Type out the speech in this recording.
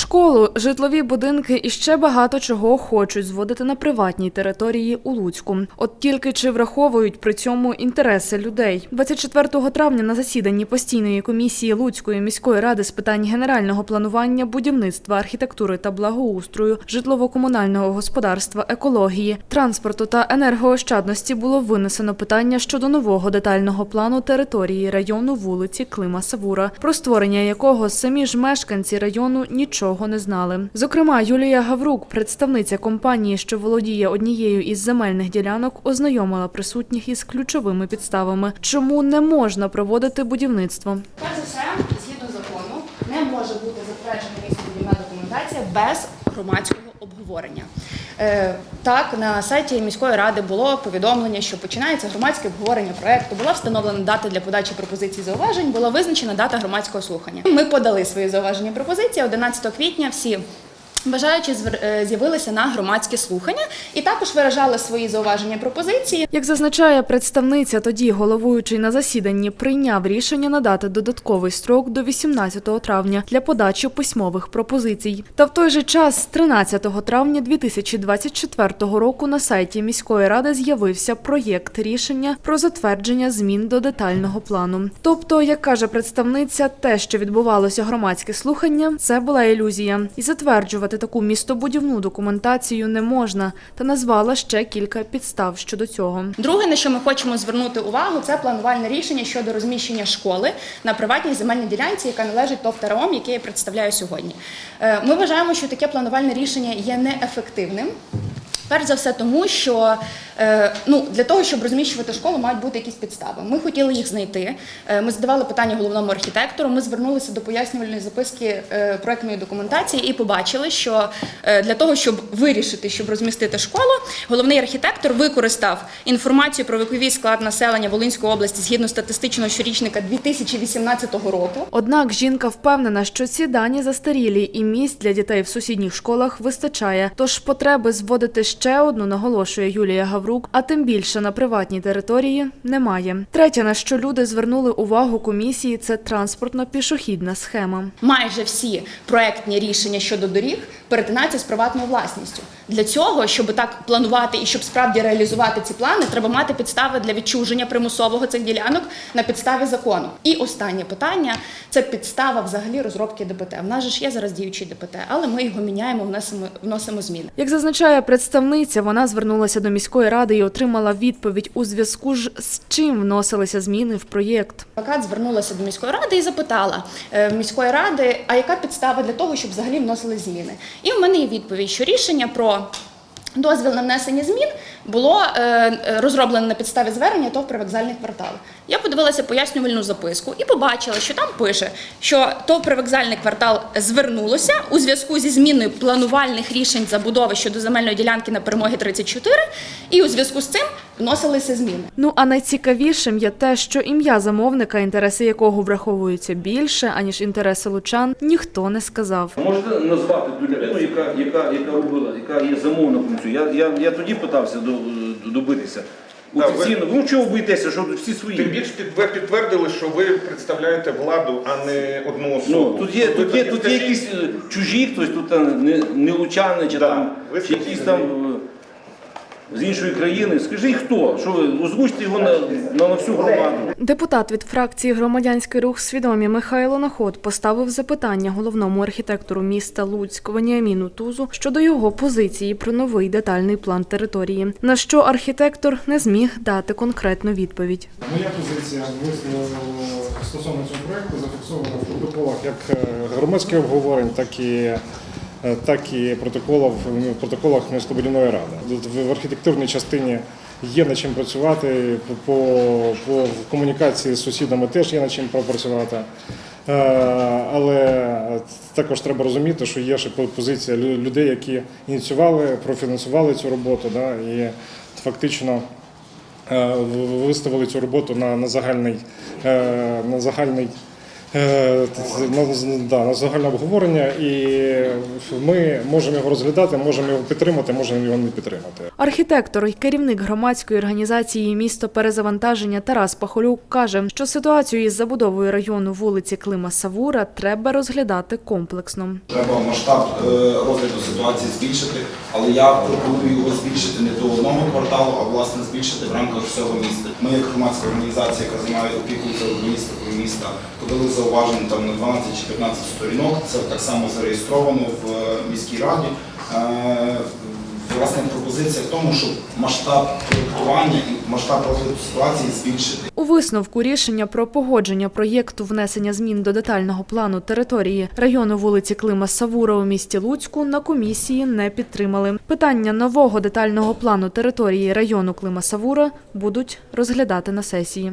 Школу, житлові будинки і ще багато чого хочуть зводити на приватній території у Луцьку. От тільки чи враховують при цьому інтереси людей. 24 травня на засіданні постійної комісії Луцької міської ради з питань генерального планування, будівництва, архітектури та благоустрою, житлово-комунального господарства, екології, транспорту та енергоощадності було винесено питання щодо нового детального плану території району вулиці Клима Савура, про створення якого самі ж мешканці району нічого не знали. Зокрема, Юлія Гаврук, представниця компанії, що володіє однією із земельних ділянок, ознайомила присутніх із ключовими підставами, чому не можна проводити будівництво. Перш за все, згідно закону, не може бути затверджена містобудівна документація без громадського обговорення. Е, так, на сайті міської ради було повідомлення, що починається громадське обговорення проекту. Була встановлена дата для подачі пропозицій зауважень, була визначена дата громадського слухання. Ми подали свої зауваження пропозиції 11 квітня. Всі бажаючі е, з'явилися на громадські слухання і також виражали свої зауваження пропозиції. Як зазначає представниця, тоді головуючий на засіданні прийняв рішення надати додатковий строк до 18 травня для подачі письмових пропозицій. Та в той же час, 13 травня 2024 року, на сайті міської ради з'явився проєкт рішення про затвердження змін до детального плану. Тобто, як каже представниця, те, що відбувалося громадське слухання, це була ілюзія, і затверджувати таку містобудівну документацію не можна, та назвала ще кілька підстав щодо цього. Друге, на що ми хочемо звернути увагу, це планувальне рішення щодо розміщення школи на приватній земельній ділянці, яка належить ТОВ ТРОМ, яке я представляю сьогодні. Е, Ми вважаємо, що таке планувальне рішення є неефективним. Перш за все, тому що е, ну, для того, щоб розміщувати школу, мають бути якісь підстави. Ми хотіли їх знайти. Е, Ми задавали питання головному архітектору. Ми звернулися до пояснювальної записки е, проектної документації і побачили, що для того, щоб вирішити, щоб розмістити школу, головний архітектор використав інформацію про віковий склад населення Волинської області згідно статистичного щорічника 2018 року. Однак жінка впевнена, що ці дані застарілі і місць для дітей в сусідніх школах вистачає. Тож потреби зводити ще одну, наголошує Юлія Гаврук, а тим більше на приватній території немає. Третє, на що люди звернули увагу комісії, це транспортно-пішохідна схема. майже всі проектні рішення щодо доріг перетинаються з приватною власністю. Для цього, щоб так планувати і щоб справді реалізувати ці плани, треба мати підстави для відчуження примусового цих ділянок на підставі закону. І останнє питання це підстава взагалі розробки ДПТ. В нас же ж є зараз діючий ДПТ, але ми його міняємо, вносимо, вносимо зміни. Як зазначає представниця, вона звернулася до міської ради і отримала відповідь у зв'язку ж з чим вносилися зміни в проєкт. Адвокат звернулася до міської ради і запитала е, міської ради, а яка підстава для того, щоб взагалі вносили зміни. І в мене є відповідь, що рішення про дозвіл на внесення змін було е, е, розроблено на підставі звернення ТОВ «Привокзальний квартал». Я подивилася пояснювальну записку і побачила, що там пише, що ТОВ «Привокзальний квартал звернулося у зв'язку зі зміною планувальних рішень забудови щодо земельної ділянки на перемоги 34, і у зв'язку з цим вносилися зміни. Ну а найцікавішим є те, що ім'я замовника, інтереси якого враховуються більше, аніж інтереси лучан, ніхто не сказав. Можете назвати ту людину, яка, яка, яка робила, яка є замовником цю? Я, я, я тоді питався до, до- добитися. Так, ви- Офіційно. Ну чого боїтеся, що всі свої? Тим більше під- ви підтвердили, що ви представляєте владу, а не одну особу. Ну, тут є, тут є, тут є якісь е, чужі, хтось тут там не, не лучани, чи Да. там Ви чи якісь там е, з іншої країни. Скажіть хто? Що ви озвучте його на, на, на всю громаду. Депутат від фракції Громадянський рух свідомі Михайло Наход поставив запитання головному архітектору міста Луцьк Веніаміну Тузу щодо його позиції про новий детальний план території. На що архітектор не зміг дати конкретну відповідь. Моя позиція висловлена стосовно цього проекту зафіксована в протоколах як е, громадських обговорень, так і так і протоколів в протоколах містобудівної ради. В архітектурній частині є над чим працювати, по, по комунікації з сусідами теж є над чим пропрацювати. Е, Але також треба розуміти, що є ще позиція лю- людей, які ініціювали, профінансували цю роботу, да, і фактично е, виставили цю роботу на, на загальний, е, на загальний е, да, на загальне обговорення, і ми можемо його розглядати, можемо його підтримати, можемо його не підтримати. Архітектор і керівник громадської організації Місто перезавантаження Тарас Пахолюк каже, що ситуацію із забудовою району вулиці Клима Савура треба розглядати комплексно. Треба масштаб е, розгляду ситуації збільшити, але я пропоную його збільшити не до одного кварталу, а власне збільшити в рамках всього міста. Ми, як громадська організація, яка займає опіку за урбаністикою міста, подали зауваження там на 12 чи 15 сторінок. Це так само зареєстровано в е, міській раді. Е, Власне, пропозиція в тому, щоб масштаб проєктування і масштаб розгляду ситуації збільшити. У висновку рішення про погодження проєкту внесення змін до детального плану території району вулиці Клима Савура у місті Луцьку на комісії не підтримали. Питання нового детального плану території району Клима Савура будуть розглядати на сесії.